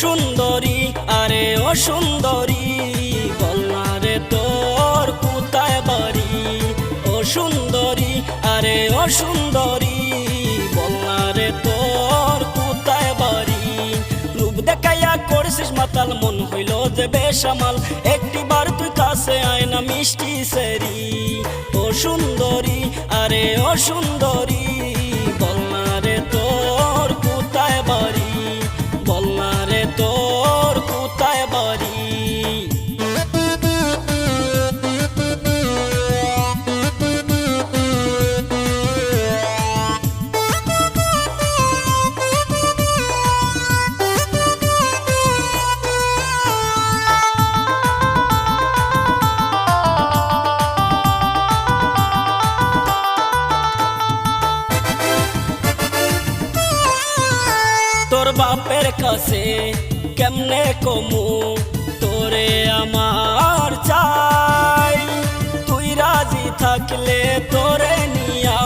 সুন্দরী আরে ও সুন্দরী। সুন্দরী বল না রে তোর কোথায় বাড়ি? রূপ দেখাইয়া করছিস মাতাল, মন হইল যে বেসামাল। একটি বার তুই কাছে আয় না মিষ্টি সেরি। ও সুন্দরী, আরে ও সুন্দরী বাপের কাছে কেমনে কমু? তোরে আমার চাই। তুই রাজি থাকলে তোরে নিয়া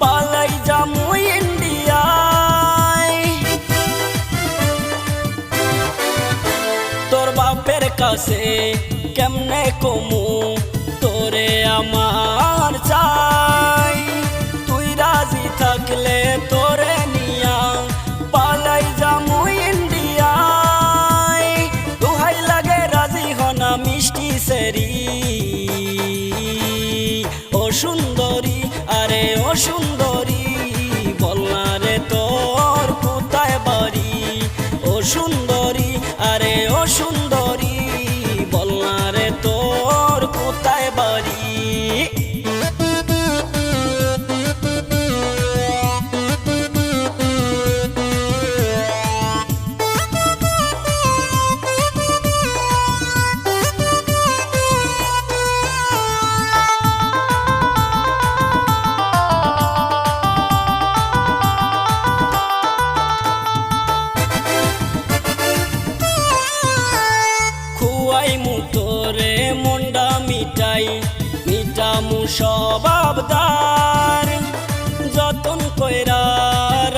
পালাই যামু ইন্ডিয়ায়। তোর বাপের কাছে কেমনে কমু? তোরে আমার সুন্দরী, আরে ও সুন্দরী, বল রে তোর কোথায় বাড়ি? ও সুন্দরী, আরে ও সুন্দরী, বল রে তোর কোথায় বাড়ি? মিটাই মিটামু স্বভাবদার যতন কইরা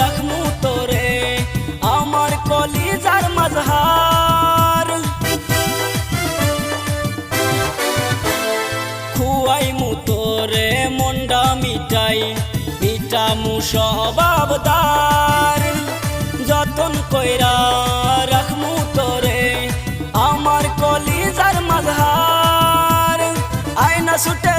রাখমু তোরে, আমার কলিজার মাঝহার। খুয়াই মুতরে মন্ডা মিটাই মিটামু স্বভাবদার যতন কইরা asusté